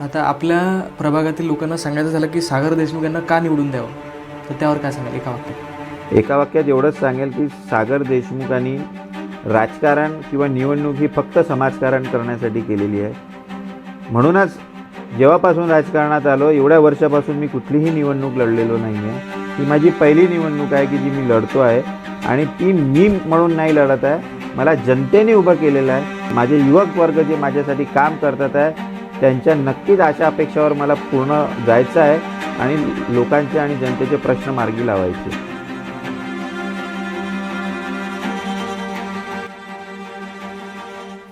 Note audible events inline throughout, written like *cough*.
आता आपल्या प्रभागातील लोकांना सांगायचं झालं की सागर देशमुख यांना का निवडून द्यावं? तर त्यावर काय सांगाल? एका वाक्यात. एका वाक्यात एवढंच सांगेल की सागर देशमुखांनी राजकारण किंवा निवडणूक ही फक्त समाजकारण करण्यासाठी केलेली आहे. म्हणूनच जेव्हापासून राजकारणात आलो एवढ्या वर्षापासून मी कुठलीही निवडणूक लढलेलो नाही आहे ही माझी पहिली निवडणूक आहे की जी मी लढतो आहे. आणि ती मी म्हणून नाही लढत आहे. मला जनतेने उभं केलेलं आहे. माझे युवक वर्ग जे माझ्यासाठी काम करतात आहे त्यांच्या नक्कीच अशा अपेक्षावर मला पूर्ण जायचं आहे आणि लोकांचे आणि जनतेचे प्रश्न मार्गी लावायचे.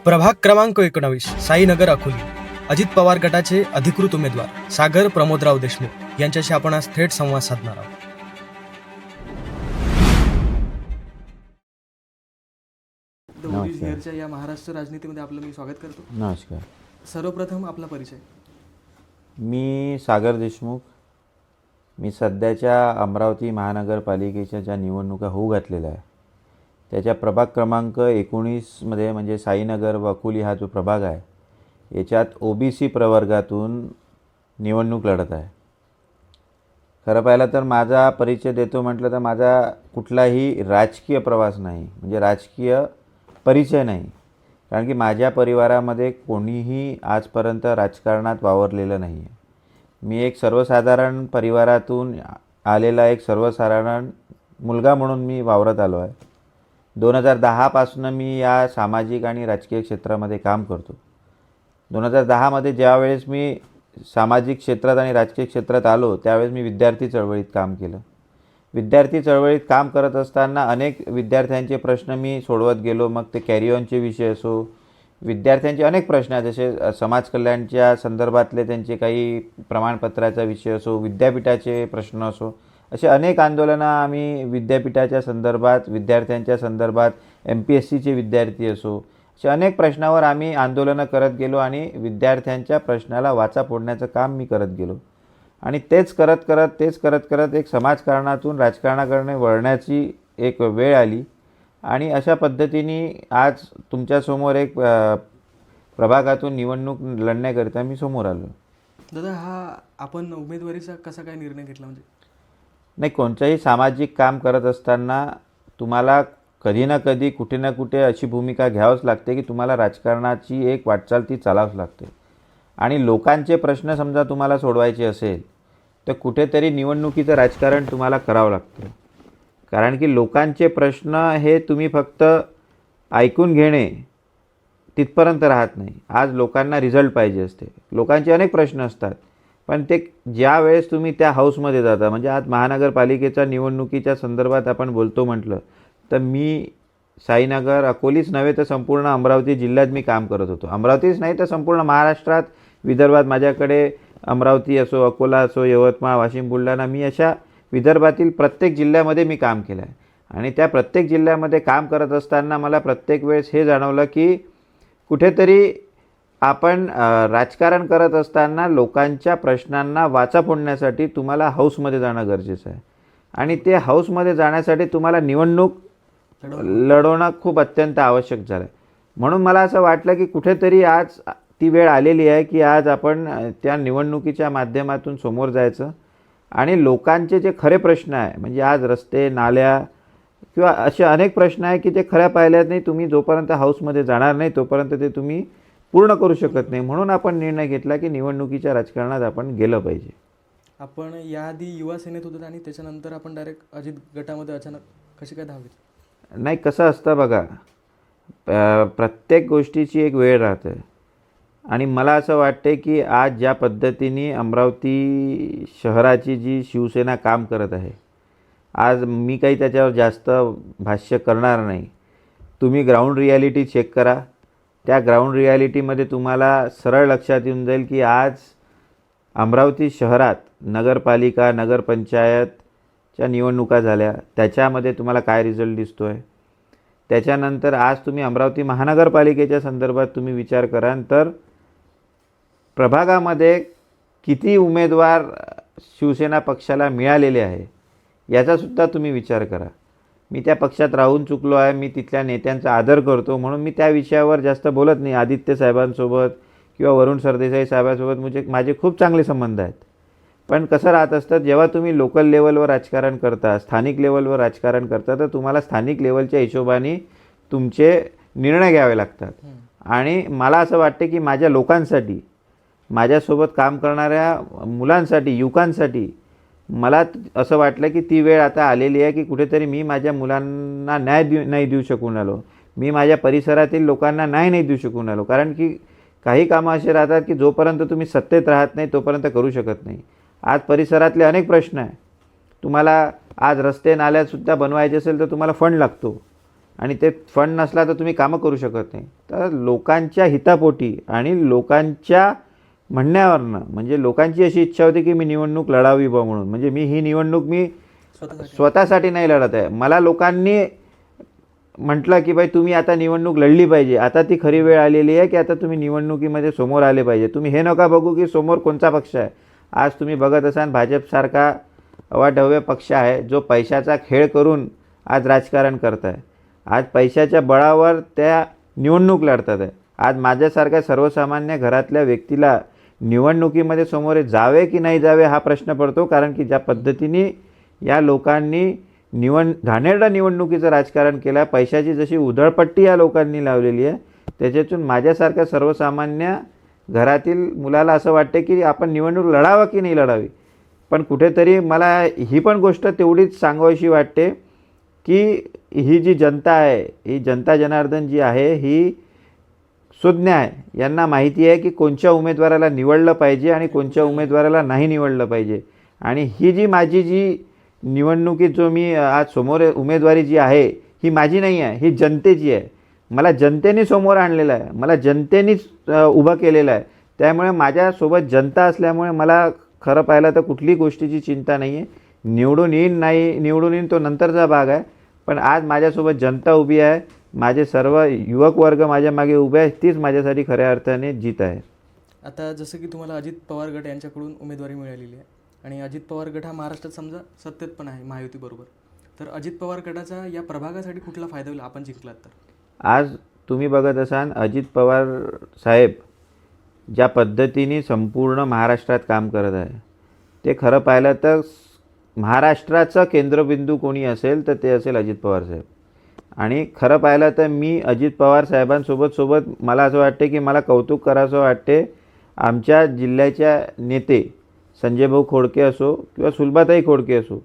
प्रभाग क्रमांक एकोणावीस साईनगर अकोली. अजित पवार गटाचे अधिकृत उमेदवार सागर प्रमोदराव देशमुख. यांच्याशी आपण आज थेट संवाद साधणार आहोत. या महाराष्ट्र राजनीतीमध्ये आपलं मी स्वागत करतो. नमस्कार. सर्वप्रथम आपला परिचय. मी सागर देशमुख. मी सध्याच्या अमरावती महानगरपालिकेच्या ज्या निवडणुका होऊ घातलेल्या आहे त्याच्या प्रभाग क्रमांक एकोणीसमध्ये म्हणजे साईनगर व हा जो प्रभाग आहे याच्यात ओ बी सी प्रवर्गातून निवडणूक लढत आहे. खरं पाहिलं तर माझा परिचय देतो म्हटलं तर माझा कुठलाही राजकीय प्रवास नाही म्हणजे राजकीय परिचय नाही. कारण की माझ्या परिवारामध्ये कोणीही आजपर्यंत राजकारणात वावरलेलं नाही आहे. मी एक सर्वसाधारण परिवारातून आलेला एक सर्वसाधारण मुलगा म्हणून मी वावरत आलो आहे. दोन हजार दहापासून मी या सामाजिक आणि राजकीय क्षेत्रामध्ये काम करतो. दोन हजार दहामध्ये ज्यावेळेस मी सामाजिक क्षेत्रात आणि राजकीय क्षेत्रात आलो त्यावेळेस मी विद्यार्थी चळवळीत काम केलं. विद्यार्थी चळवळीत काम करत असताना अनेक विद्यार्थ्यांचे प्रश्न मी सोडवत गेलो. मग ते कॅरिऑनचे विषय असो विद्यार्थ्यांचे अनेक प्रश्न आहेत. जसे समाजकल्याणच्या समाज कल्याणच्या संदर्भातले त्यांचे काही प्रमाणपत्राचा विषय असो विद्यापीठाचे प्रश्न असो असे अनेक आंदोलनं आम्ही विद्यापीठाच्या संदर्भात विद्यार्थ्यांच्या संदर्भात एम पी एस सीचे विद्यार्थी असो अशा अनेक प्रश्नावर आम्ही आंदोलनं करत गेलो आणि विद्यार्थ्यांच्या प्रश्नाला वाचा फोडण्याचं काम मी करत गेलो. आणि तेच करत करत तेच करत करत एक समाजकारणातून राजकारणाकडे वळण्याची एक वेळ आली. आणि अशा पद्धतीने आज तुमच्यासमोर एक प्रभागातून निवडणूक लढण्याकरिता मी समोर आलो. दादा हा आपण उमेदवारीचा कसा काय निर्णय घेतला म्हणजे? नाही कोणत्याही सामाजिक काम करत असताना तुम्हाला कधी ना कधी कुठे ना कुठे अशी भूमिका घ्यावंच लागते की तुम्हाला राजकारणाची एक वाटचाल ती चालावंच लागते. आणि लोकांचे प्रश्न समजा तुम्हाला सोडवायचे असेल तर कुठेतरी निवडणुकीचं राजकारण तुम्हाला करावं लागतं. कारण की लोकांचे प्रश्न हे तुम्ही फक्त ऐकून घेणे तिथपर्यंत राहत नाही. आज लोकांना रिझल्ट पाहिजे असते. लोकांचे अनेक प्रश्न असतात. पण ते ज्या वेळेस तुम्ही त्या हाऊसमध्ये जाता म्हणजे आज महानगरपालिकेच्या निवडणुकीच्या संदर्भात आपण बोलतो म्हटलं तर मी साईनगर अकोलीच नव्हे तर संपूर्ण अमरावती जिल्ह्यात मी काम करत होतो. अमरावतीच नाही तर संपूर्ण महाराष्ट्रात विदर्भात माझ्याकडे अमरावती असो अकोला असो यवतमाळ वाशिम बुलढाणा मी अशा विदर्भातील प्रत्येक जिल्ह्यामध्ये मी काम केलं आहे. आणि त्या प्रत्येक जिल्ह्यामध्ये काम करत असताना मला प्रत्येक वेळेस हे जाणवलं की कुठेतरी आपण राजकारण करत असताना लोकांच्या प्रश्नांना वाचा फोडण्यासाठी तुम्हाला हाऊसमध्ये जाणं गरजेचं आहे. आणि ते हाऊसमध्ये जाण्यासाठी तुम्हाला निवडणूक लढवणं खूप अत्यंत आवश्यक झालं आहे. म्हणून मला असं वाटलं की कुठेतरी आज ती वेळ आलेली आहे की आज आपण त्या निवडणुकीच्या माध्यमातून समोर जायचं. आणि लोकांचे जे खरे प्रश्न आहे म्हणजे आज रस्ते नाल्या किंवा असे अनेक प्रश्न आहे की जे खऱ्या पाहिल्यात नाही तुम्ही जोपर्यंत हाऊसमध्ये जाणार नाही तोपर्यंत ते तुम्ही पूर्ण करू शकत नाही. म्हणून आपण निर्णय घेतला की निवडणुकीच्या राजकारणात आपण गेलं पाहिजे. आपण याआधी युवा सेनेत होतो आणि त्याच्यानंतर आपण डायरेक्ट अजित गटामध्ये अचानक कशी काय धाव घेतली? नाही कसं असतं बघा प्रत्येक गोष्टीची एक वेळ राहते. आणि मला असं वाटते की आज ज्या पद्धतीने अमरावती शहराची जी शिवसेना काम करत आहे आज मी काही त्याच्यावर जास्त भाष्य करणार नाही. तुम्ही ग्राउंड रियालिटी चेक करा. त्या ग्राउंड रियालिटीमध्ये तुम्हाला सरळ लक्षात येऊन जाईल की आज अमरावती शहरात नगरपालिका नगरपंचायतच्या निवडणुका झाल्या. त्याच्यामध्ये तुम्हाला काय रिझल्ट दिसतो आहे त्याच्यानंतर आज तुम्ही अमरावती महानगरपालिकेच्या संदर्भात तुम्ही विचार कराल तर प्रभागामध्ये किती उमेदवार शिवसेना पक्षाला मिळालेले आहे याचासुद्धा तुम्ही विचार करा. मी त्या पक्षात राहून चुकलो आहे मी तिथल्या नेत्यांचा आदर करतो म्हणून मी त्या विषयावर जास्त बोलत नाही. आदित्य साहेबांसोबत किंवा वरुण सरदेसाई साहेबासोबत म्हणजे माझे खूप चांगले संबंध आहेत. पण कसं राहत असतं जेव्हा तुम्ही लोकल लेवलवर राजकारण करता स्थानिक लेवलवर राजकारण करता तर तुम्हाला स्थानिक लेवलच्या हिशोबाने तुमचे निर्णय घ्यावे लागतात. आणि मला असं वाटते की माझ्या लोकांसाठी माझ्यासोबत काम करणाऱ्या मुलांसाठी युवकांसाठी मला असं वाटलं की ती वेळ आता आलेली आहे की कुठेतरी मी माझ्या मुलांना न्याय देऊ नाही देऊ शकून आलो. मी माझ्या परिसरातील लोकांना न्याय नाही देऊ शकून आलो. कारण की काही कामं असे राहतात की जोपर्यंत तुम्ही सत्तेत राहत नाही तोपर्यंत करू शकत नाही. आज परिसरातले अनेक प्रश्न आहे. तुम्हाला आज रस्ते नाल्यासुद्धा बनवायचे असेल तर तुम्हाला फंड लागतो. आणि ते फंड नसला तर तुम्ही कामं करू शकत नाही. तर लोकांच्या हितापोटी आणि लोकांच्या म्हणण्यावरनं. म्हणजे लोकांची अशी इच्छा होती की मी निवडणूक लढावी बा म्हणून. म्हणजे मी ही निवडणूक मी स्वतःसाठी. नाही लढत आहे. मला लोकांनी म्हटलं की बाई तुम्ही आता निवडणूक लढली पाहिजे. आता ती खरी वेळ आलेली आहे की आता तुम्ही निवडणुकीमध्ये समोर आले पाहिजे. तुम्ही हे नका बघू की समोर कोणता पक्ष आहे. आज तुम्ही बघत असाल भाजपसारखा अवाढव्य पक्ष आहे जो पैशाचा खेळ करून आज राजकारण करत आहे. आज पैशाच्या बळावर त्या निवडणूक लढतात आहे. आज माझ्यासारख्या सर्वसामान्य घरातल्या व्यक्तीला निवडणुकीमध्ये समोर जावे की नाही जावे हा प्रश्न पडतो कारण की ज्या पद्धतीने या लोकांनी निवड घाणेरडा निवडणुकीचं राजकारण केलं आहे पैशाची जशी उधळपट्टी या लोकांनी लावलेली आहे त्याच्यातून माझ्यासारख्या सर्वसामान्य घरातील मुलाला असं वाटते की आपण निवडणूक लढावं की नाही लढावी. पण कुठेतरी मला ही पण गोष्ट तेवढीच सांगावीशी वाटते की ही जी जनता आहे ही जनता जनार्दन जी आहे ही सुज्ञ आहे यांना माहिती आहे की कोणत्या उमेदवाराला निवडलं पाहिजे आणि कोणत्या उमेदवाराला नाही निवडलं पाहिजे. आणि ही जी माझी जी निवडणुकीत जो मी आज समोर उमेदवारी जी आहे ही माझी नाही आहे ही जनतेची आहे. मला जनतेने समोर आणलेलं आहे मला जनतेनेच उभं केलेलं आहे. त्यामुळे माझ्यासोबत जनता असल्यामुळे मला खरं पाहिलं तर कुठलीही गोष्टीची चिंता नाही आहे निवडून येईन नाही निवडून येईन तो नंतरचा भाग आहे. पण आज माझ्यासोबत जनता उभी आहे. माझे सर्व युवक वर्ग माझ्या मागे उभे आहे तीच माझ्यासाठी खऱ्या अर्थाने जीत आहे. आता जसं की तुम्हाला अजित पवार गट यांच्याकडून उमेदवारी मिळालेली आहे. आणि अजित पवार गट हा महाराष्ट्रात समजा सत्तेत पण आहे महायुतीबरोबर तर अजित पवार गटाचा या प्रभागासाठी कुठला फायदा होईल? आपण जिंकलात तर. आज तुम्ही बघत असाल अजित पवार साहेब ज्या पद्धतीने संपूर्ण महाराष्ट्रात काम करत आहे. ते खरं पाहिलं तर महाराष्ट्राचं केंद्रबिंदू कोणी असेल तर ते असेल अजित पवार साहेब. आणि खरं पाहिलं तर मी अजित पवार साहेबांसोबत सोबत मला असं वाटते की मला कौतुक करावंसं वाटते. आमच्या जिल्ह्याच्या नेते संजय भाऊ खोडके असो किंवा सुलभाताई खोडके असो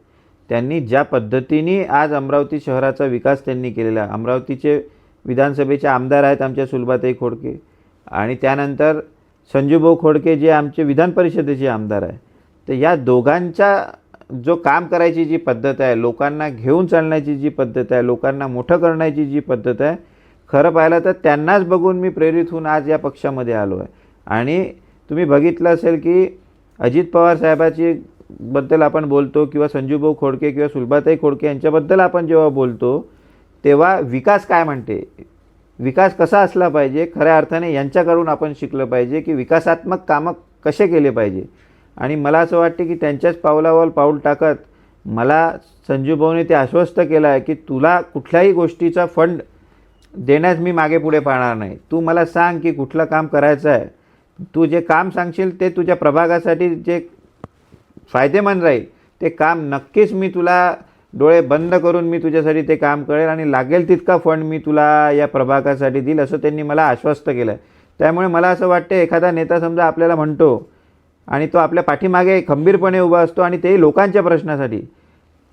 त्यांनी ज्या पद्धतीने आज अमरावती शहराचा विकास त्यांनी केलेला आहे. अमरावतीचे विधानसभेचे आमदार आहेत आमच्या सुलभाताई खोडके. आणि त्यानंतर संजूभाऊ खोडके जे आमचे विधान परिषदेचे आमदार आहे तर या दोघांच्या जो काम करायची जी पद्धत आहे लोकांना घेऊन चालण्याची जी पद्धत आहे लोकांना मोठं करण्याची जी पद्धत आहे खरं पाहिलं तर त्यांनाच बघून मी प्रेरित होऊन आज या पक्षामध्ये आलो आहे. आणि तुम्ही बघितलं असेल की अजित पवार साहेबाची बद्दल आपण बोलतो किंवा संजूभाऊ खोडके किंवा सुलभाताई खोडके यांच्याबद्दल आपण जेव्हा बोलतो तेव्हा विकास काय म्हणते? विकास कसा असला पाहिजे? खऱ्या अर्थाने यांच्याकडून आपण शिकलं पाहिजे की विकासात्मक कामं कसे केले पाहिजे? आणि मला असं वाटते की त्यांच्याच पावलावर पाऊल टाकत मला संजूभाऊने ते आश्वस्त केलं आहे की तुला कुठल्याही गोष्टीचा फंड देण्यास मी मागे पुढे पाहणार नाही. तू मला सांग की कुठलं काम करायचं आहे. तू जे काम सांगशील ते तुझ्या प्रभागासाठी जे फायदेमंद राहील ते काम नक्कीच मी तुला डोळे बंद करून मी तुझ्यासाठी ते काम करेल आणि लागेल तितका फंड मी तुला या प्रभागासाठी देईल असं त्यांनी मला आश्वस्त केलं. आहे त्यामुळे मला असं वाटते एखादा नेता समजा आपल्याला म्हणतो आणि तो आपल्या पाठीमागे खंबीरपणे उभा असतो आणि तेही लोकांच्या प्रश्नासाठी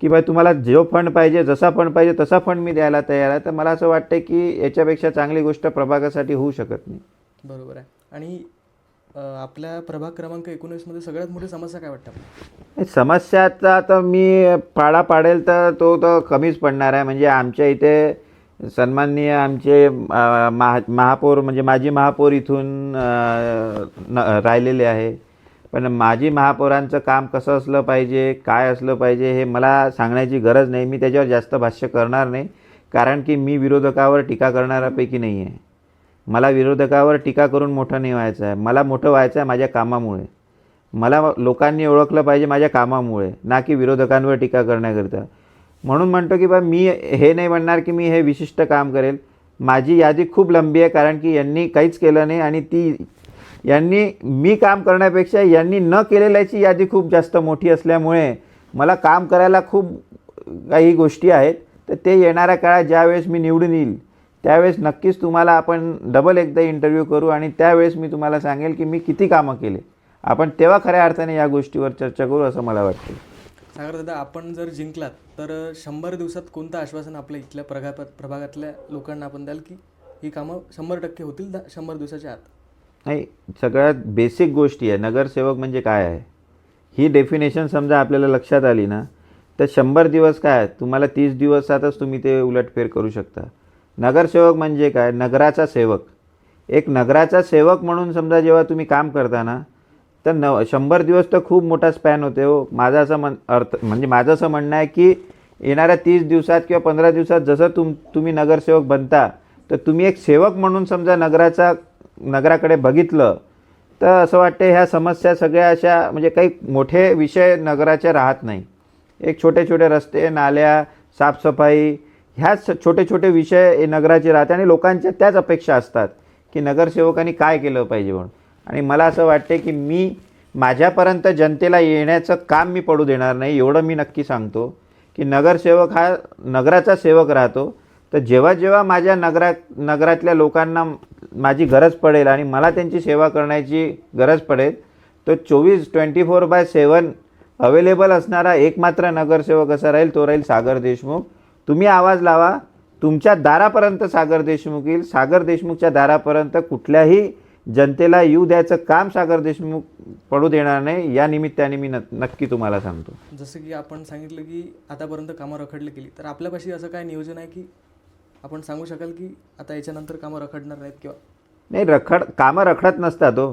की बाई तुम्हाला जो फंड पाहिजे जसा फंड पाहिजे तसा फंड मी द्यायला तयार आहे. तर मला असं वाटतं की याच्यापेक्षा चांगली गोष्ट प्रभागासाठी होऊ शकत नाही. बरोबर आहे. आणि आपल्या प्रभाग क्रमांक एकोणीसमध्ये सगळ्यात मोठी समस्या काय वाटतं? समस्याचा तर मी पाडा पाडेल तर तो तर कमीच पडणार आहे. म्हणजे आमच्या इथे सन्माननीय आमचे महा महापौर म्हणजे माजी महापौर इथून राहिलेले आहे. पण माजी महापौरांचं काम कसं असलं पाहिजे काय असलं पाहिजे हे मला सांगण्याची गरज नाही. मी त्याच्यावर जास्त भाष्य करणार नाही कारण की मी विरोधकावर टीका करणाऱ्यापैकी नाही आहे मला विरोधकावर टीका करून मोठं नाही व्हायचं आहे. मला मोठं व्हायचं आहे माझ्या कामामुळे. मला लोकांनी ओळखलं पाहिजे माझ्या कामामुळे ना की विरोधकांवर टीका करण्याकरिता. म्हणून म्हणतो की बा मी हे नाही म्हणणार की मी हे विशिष्ट काम करेल. माझी यादी खूप लंबी आहे कारण की यांनी काहीच केलं नाही आणि ती यांनी मी काम करण्यापेक्षा यांनी न केलेल्याची यादी खूप जास्त मोठी असल्यामुळे मला काम करायला खूप काही गोष्टी आहेत. तर ते येणाऱ्या काळात ज्यावेळेस मी निवडून येईल त्यावेळेस नक्कीच तुम्हाला आपण डबल एकदा इंटरव्ह्यू करू आणि त्यावेळेस मी तुम्हाला सांगेल की मी किती कामं केले. आपण तेव्हा खऱ्या अर्थाने या गोष्टीवर चर्चा करू असं मला वाटतं. सागर दादा आपण जर जिंकलात तर शंभर दिवसात कोणतं आश्वासन आपल्या इथल्या प्रभागात प्रभागातल्या लोकांना आपण द्याल की ही कामं शंभर टक्के होतील शंभर दिवसाच्या आत? नाही सगळ्यात बेसिक गोष्टी आहे. नगरसेवक म्हणजे काय आहे? ही डेफिनेशन समजा आपल्याला लक्षात आली ना तर शंभर दिवस काय? आहे? तुम्हाला तीस दिवसातच तुम्ही ते उलटफेर करू शकता. नगरसेवक म्हणजे काय? नगराचा सेवक. एक नगराचा सेवक म्हणून समजा जेव्हा तुम्ही काम करता ना तर न शंभर दिवस तर खूप मोठा स्पॅन होते हो. माझं असं मन अर्थ म्हणजे माझं असं म्हणणं आहे की येणाऱ्या तीस दिवसात किंवा पंधरा दिवसात जसं तुम तुम्ही नगरसेवक बनता तर तुम्ही एक सेवक म्हणून समजा नगराचा नगराकडे बघितलं तर असं वाटते ह्या समस्या सगळ्या अशा म्हणजे काही मोठे विषय नगराचे राहत नाही. एक छोटे छोटे रस्ते नाल्या साफसफाई ह्याच छोटे छोटे विषय हे नगराचे राहते आणि लोकांच्या त्याच अपेक्षा असतात की नगरसेवकांनी काय केलं पाहिजे म्हणून. आणि मला असं वाटते की मी माझ्यापर्यंत जनतेला येण्याचं काम मी पडू देणार नाही एवढं मी नक्की सांगतो की नगरसेवक हा नगराचा सेवक राहतो. तर जेव्हा जेव्हा माझ्या नगरा नगरातल्या लोकांना माझी गरज पडेल आणि मला त्यांची सेवा करण्याची गरज पडेल तर चोवीस twenty four by seven available असणारा एकमात्र नगरसेवक असा राहील तो राहील सागर देशमुख. तुम्ही आवाज लावा तुमच्या दारापर्यंत सागर देशमुख येईल. सागर देशमुखच्या दारापर्यंत कुठल्याही जनतेला येऊ द्यायचं काम सागर देशमुख पडू देणार नाही या निमित्ताने मी न नक्की तुम्हाला सांगतो. जसं की आपण सांगितलं की आतापर्यंत कामं रखडली केली तर आपल्यापाशी असं काय नियोजन आहे की आपण सांगू शकाल की आता याच्यानंतर कामं रखडणार नाहीत किंवा? नाही रखड कामं रखडत नसतात हो.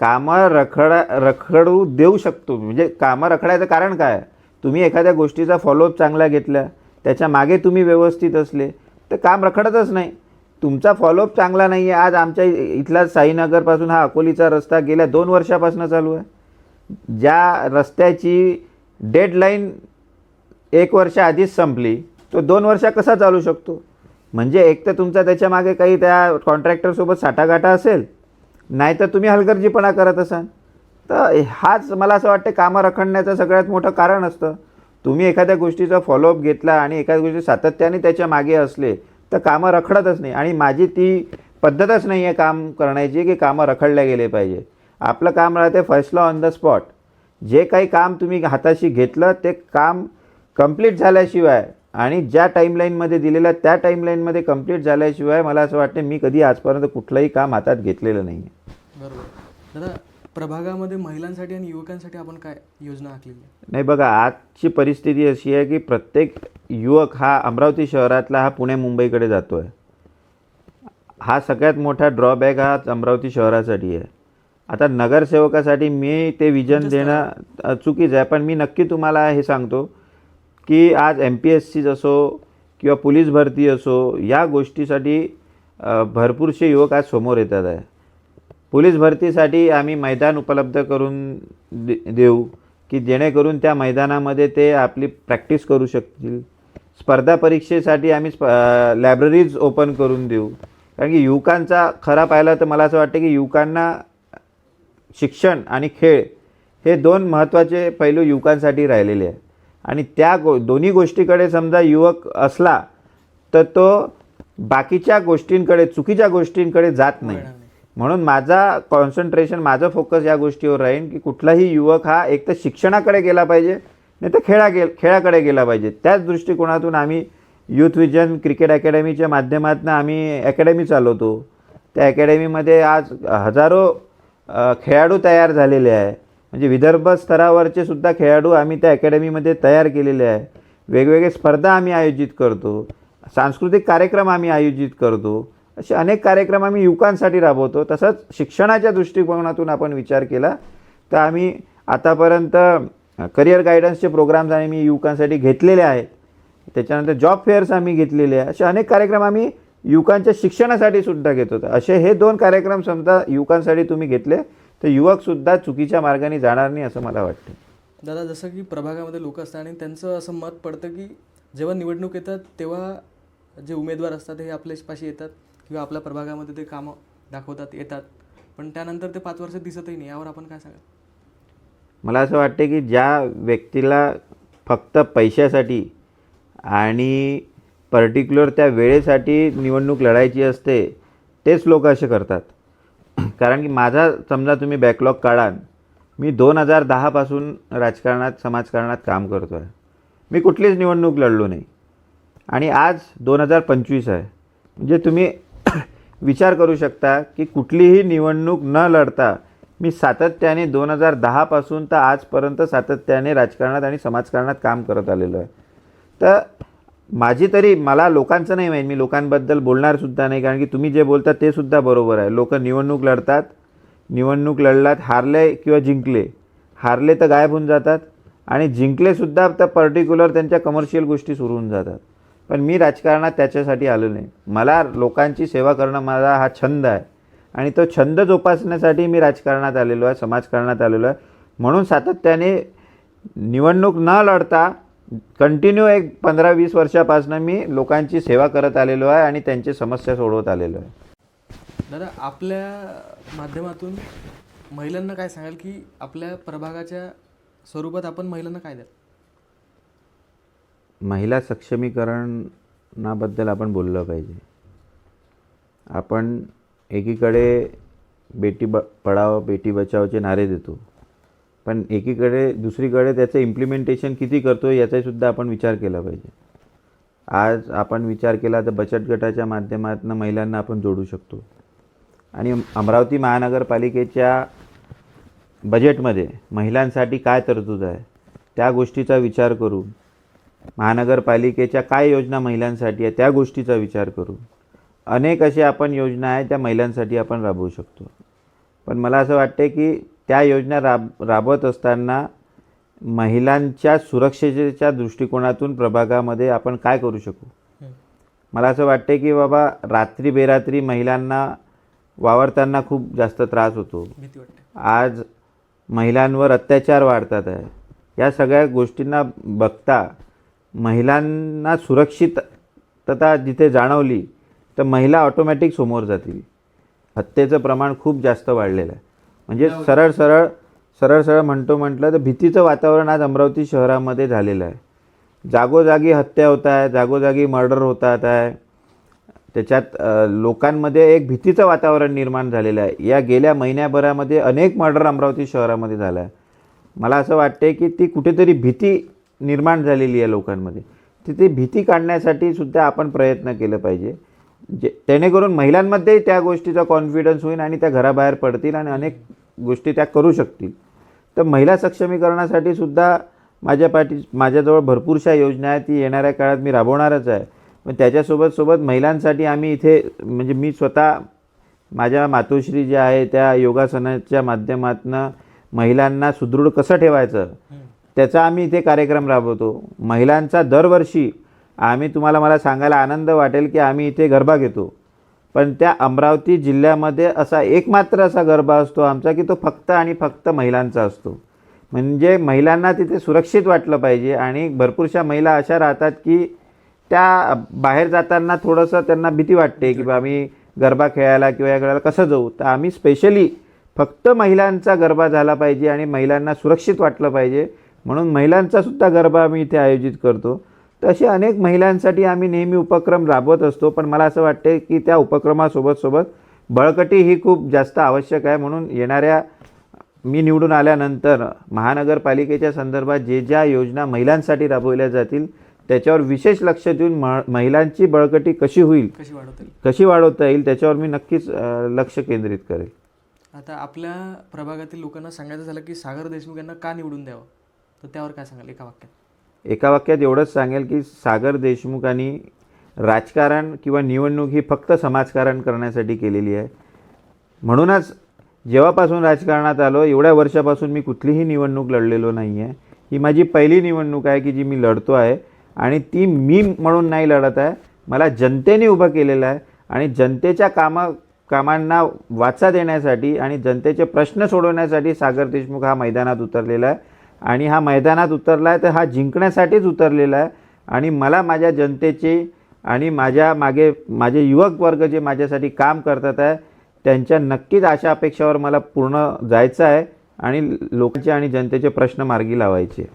कामं रखडा रखडू देऊ शकतो. म्हणजे कामं रखडायचं कारण काय? तुम्ही एखाद्या गोष्टीचा फॉलोअप चांगला घेतला त्याच्यामागे तुम्ही व्यवस्थित असले तर काम रखडतच नाही. तुमचा फॉलोअप चांगला नाही आहे आज आमच्या इथला साईनगरपासून हा अकोलीचा रस्ता गेल्या दोन वर्षापासून चालू आहे. ज्या रस्त्याची डेडलाईन एक वर्ष आधीच संपली तो दोन वर्षा कसा चालू शकतो? म्हणजे एक तर तुमचा त्याच्यामागे काही त्या कॉन्ट्रॅक्टरसोबत साठागाठा असेल नाही तर तुम्ही हलगर्जीपणा करत असाल. तर हाच मला असं वाटतं कामं रखडण्याचं सगळ्यात मोठं कारण असतं. तुम्ही एखाद्या गोष्टीचा फॉलोअप घेतला आणि एखाद्या गोष्टी सातत्याने त्याच्यामागे असले तर कामं रखडतच नाही. आणि माझी ती पद्धतच नाही आहे काम करण्याची की कामं रखडल्या गेले पाहिजे. आपलं काम राहते फैसला ऑन द स्पॉट जे काही काम तुम्ही हाताशी घेतलं ते काम कंप्लीट झाल्याशिवाय आणि ज्या टाईमलाईनमध्ये दिलेलं त्या टाईमलाईनमध्ये कंप्लीट झाल्याशिवाय मला असं वाटतं मी कधी आजपर्यंत कुठलंही काम हातात घेतलेलं नाही आहे बरोबर. दादा प्रभागामध्ये महिलांसाठी आणि युवकांसाठी आपण काय योजना आखलेली नाही बघा आजची परिस्थिती अशी आहे की प्रत्येक युवक हा अमरावती शहरातला हा पुणे मुंबईकडे जातो आहे हा सगळ्यात मोठा ड्रॉबॅक हा अमरावती शहरासाठी आहे. आता नगरसेवकासाठी मी ते विजन देणं अ, चुकीचं आहे पण मी नक्की तुम्हाला हे सांगतो की आज एम पी एस सीज असो किंवा पोलीस भरती असो या गोष्टीसाठी भरपूरसे युवक आज समोर येतात आहे. पोलीस भरतीसाठी आम्ही मैदान उपलब्ध करून दे देऊ की जेणेकरून त्या मैदानामध्ये ते आपली प्रॅक्टिस करू शकतील. स्पर्धा परीक्षेसाठी आम्ही स्प लायब्ररीज ओपन करून देऊ. कारण की युवकांचा खरा पाहिला तर मला असं वाटतं की युवकांना शिक्षण आणि खेळ हे दोन महत्त्वाचे पैलू युवकांसाठी राहिलेले आहे आणि त्या गो दोन्ही गोष्टीकडे समजा युवक असला तर तो बाकीच्या गोष्टींकडे चुकीच्या गोष्टींकडे जात नाही. म्हणून माझा कॉन्सन्ट्रेशन माझं फोकस या गोष्टीवर राहील की कुठलाही युवक हा एक तर शिक्षणाकडे गेला पाहिजे नाही तर खेळा गे खेळाकडे गेला पाहिजे. त्याच दृष्टिकोनातून आम्ही यूथ विजन क्रिकेट अकॅडमीच्या माध्यमातून आम्ही अकॅडमी चालवतो. त्या अकॅडमीमध्ये आज हजारो खेळाडू तयार झालेले आहे. म्हणजे विदर्भ स्तरावरचे सुद्धा खेळाडू आम्ही त्या अकॅडमीमध्ये तयार केलेले आहे. वेगवेगळे स्पर्धा आम्ही आयोजित करतो. सांस्कृतिक कार्यक्रम आम्ही आयोजित करतो. असे अनेक कार्यक्रम आम्ही युवकांसाठी राबवतो. तसंच शिक्षणाच्या दृष्टिकोनातून आपण विचार केला तर आम्ही आतापर्यंत करिअर गायडन्सचे प्रोग्राम्स आम्ही युवकांसाठी घेतलेले आहेत. त्याच्यानंतर जॉब फेअर्स आम्ही घेतलेले आहे. असे अनेक कार्यक्रम आम्ही युवकांच्या शिक्षणासाठी सुद्धा घेतो. असे हे दोन कार्यक्रम समजा युवकांसाठी तुम्ही घेतले. तर युवकसुद्धा चुकीच्या मार्गाने जाणार नाही असं मला वाटतं. दादा जसं की प्रभागामध्ये लोक असतात आणि त्यांचं असं मत पडतं की जेव्हा निवडणूक येतात तेव्हा जे उमेदवार असतात हे आपल्यापाशी येतात किंवा आपल्या प्रभागामध्ये ते कामं दाखवतात येतात. पण त्यानंतर ते पाच वर्ष दिसतही नाही. यावर आपण काय सांगाल? मला असं वाटते की ज्या व्यक्तीला फक्त पैशासाठी आणि पर्टिक्युलर त्या वेळेसाठी निवडणूक लढायची असते तेच लोक असे करतात. कारण की माझा समजा तुम्ही बॅकलॉग काढाल मी दोन हजार दहापासून राजकारणात समाजकारणात काम करतो आहे मी कुठलीच निवडणूक लढलो नाही. आणि आज दोन हजार पंचवीस आहे. म्हणजे तुम्ही *clears throat* विचार करू शकता की कुठलीही निवडणूक न लढता मी सातत्याने दोन हजार दहापासून तर आजपर्यंत सातत्याने राजकारणात आणि समाजकारणात काम करत आलेलो आहे. तर माझी तरी मला लोकांचं नाही माहीत. मी लोकांबद्दल बोलणारसुद्धा नाही कारण की तुम्ही जे बोलता ते सुद्धा बरोबर आहे. लोक निवडणूक लढतात. निवडणूक लढलात हारले किंवा जिंकले. हारले तर गायब होऊन जातात. आणि जिंकलेसुद्धा तर पर्टिक्युलर त्यांच्या कमर्शियल गोष्टी सुरू होऊन जातात. पण मी राजकारणात त्याच्यासाठी आलो नाही. मला लोकांची सेवा करणं माझा हा छंद आहे. आणि तो छंद जोपासण्यासाठी मी राजकारणात आलेलो आहे समाजकारणात आलेलो आहे. म्हणून सातत्याने निवडणूक न लढता कंटिन्यू एक पंधरा वीस वर्षापासून मी लोकांची सेवा करत आलेलो आहे आणि त्यांची समस्या सोडवत आलेलो आहे. दादा आपल्या माध्यमातून महिलांना काय सांगाल की आपल्या प्रभागाच्या स्वरूपात आपण महिलांना काय द्याल? महिला सक्षमीकरणाबद्दल आपण बोललं पाहिजे. आपण एकीकडे बेटी ब पढाओ बेटी बचाओचे नारे देतो. पण एकीकडे दुसरीकडे त्याचं इम्प्लिमेंटेशन किती करतो याचासुद्धा आपण विचार केला पाहिजे. आज आपण विचार केला तर बचत गटाच्या माध्यमातून महिलांना आपण जोडू शकतो. आणि अमरावती महानगरपालिकेच्या बजेटमध्ये महिलांसाठी काय तरतूद आहे त्या गोष्टीचा विचार करू महानगरपालिकेच्या काय योजना महिलांसाठी आहे त्या गोष्टीचा विचार करू अनेक असे आपण योजना आहे त्या महिलांसाठी आपण राबवू शकतो. पण मला असं वाटते की त्या योजना राब राबवत असताना महिलांच्या सुरक्षेच्या दृष्टिकोनातून प्रभागामध्ये आपण काय करू शकू? मला असं वाटते की बाबा रात्री बेरात्री महिलांना वावरताना खूप जास्त त्रास होतो. आज महिलांवर अत्याचार वाढतात आहे. या सगळ्या गोष्टींना बघता महिलांना सुरक्षितता जिथे जाणवली तर महिला ऑटोमॅटिक समोर जातील. हत्येचं प्रमाण खूप जास्त वाढलेलं आहे. म्हणजे सरळ सरळ सरळ सरळ म्हणतो म्हटलं तर भीतीचं वातावरण आज अमरावती शहरामध्ये झालेलं आहे. जागोजागी हत्या होत आहे जागोजागी मर्डर होतात आहे. त्याच्यात लोकांमध्ये एक भीतीचं वातावरण निर्माण झालेलं आहे. या गेल्या महिन्याभरामध्ये अनेक मर्डर अमरावती शहरामध्ये झाला आहे. मला असं वाटते की ती कुठेतरी भीती निर्माण झालेली आहे लोकांमध्ये. तिथे भीती काढण्यासाठी सुद्धा आपण प्रयत्न केलं पाहिजे. जे जेणेकरून महिलांमध्ये त्या गोष्टीचा कॉन्फिडन्स होईल आणि त्या घराबाहेर पडतील आणि अनेक गोष्टी त्या करू शकतील. तर महिला सक्षमीकरणासाठी सुद्धा माझ्या पाठी माझ्याजवळ भरपूरशा योजना आहेत. ती येणाऱ्या काळात मी राबवणारच आहे. पण त्याच्यासोबत सोबत महिलांसाठी आम्ही इथे म्हणजे मी स्वतः माझ्या मातोश्री ज्या आहे त्या योगासनाच्या माध्यमातून महिलांना सुदृढ कसं ठेवायचं त्याचा आम्ही इथे कार्यक्रम राबवतो. महिलांचा दरवर्षी आम्ही तुम्हाला मला सांगायला आनंद वाटेल की आम्ही इथे गरबा घेतो. पण त्या अमरावती जिल्ह्यामध्ये असा एकमात्र असा गरबा असतो आमचा की तो फक्त आणि फक्त महिलांचा असतो. म्हणजे महिलांना तिथे सुरक्षित वाटलं पाहिजे आणि भरपूरशा महिला अशा राहतात की त्या बाहेर जाताना थोडंसं त्यांना भीती वाटते की बा आम्ही गरबा खेळायला किंवा या खेळायला कसं जाऊ? तर आम्ही स्पेशली फक्त महिलांचा गरबा झाला पाहिजे आणि महिलांना सुरक्षित वाटलं पाहिजे. म्हणून महिलांचा सुद्धा गरबा आम्ही इथे आयोजित करतो. तर असे अनेक महिलांसाठी आम्ही नेहमी उपक्रम राबवत असतो पण मला असं वाटते की त्या उपक्रमासोबत सोबत बळकटी ही खूप जास्त आवश्यक आहे म्हणून येणाऱ्या मी निवडून आल्यानंतर महानगरपालिकेच्या संदर्भात जे ज्या योजना महिलांसाठी राबवल्या जातील त्याच्यावर विशेष लक्ष देऊन म महिलांची बळकटी कशी होईल कशी वाढवता येईल? कशी वाढवता येईल त्याच्यावर मी नक्कीच लक्ष केंद्रित करेल. आता आपल्या प्रभागातील लोकांना सांगायचं झालं की सागर देशमुख यांना का निवडून द्यावं? तर त्यावर काय सांगाल एका वाक्यात? एका वाक्यात एवढंच सांगेल की सागर देशमुखांनी राजकारण किंवा निवडणूक ही फक्त समाजकारण करण्यासाठी केलेली आहे. म्हणूनच जेव्हापासून राजकारणात आलो एवढ्या वर्षापासून मी कुठलीही निवडणूक लढलेलो नाही आहे ही माझी पहिली निवडणूक आहे की जी मी लढतो आहे आणि ती मी म्हणून नाही लढत आहे. मला जनतेने उभं केलेलं आहे आणि जनतेच्या कामा कामांना वाचा देण्यासाठी आणि जनतेचे प्रश्न सोडवण्यासाठी सागर देशमुख हा मैदानात उतरलेला आहे. आणि हा मैदानात उतरला आहे तर हा जिंकण्यासाठीच उतरलेला आहे. आणि मला माझ्या जनतेची आणि माझ्या मागे माझे युवक वर्ग जे माझ्यासाठी काम करतात आहे त्यांच्या नक्कीच अशा अपेक्षावर मला पूर्ण जायचं आहे आणि लोकांचे आणि जनतेचे प्रश्न मार्गी लावायचे.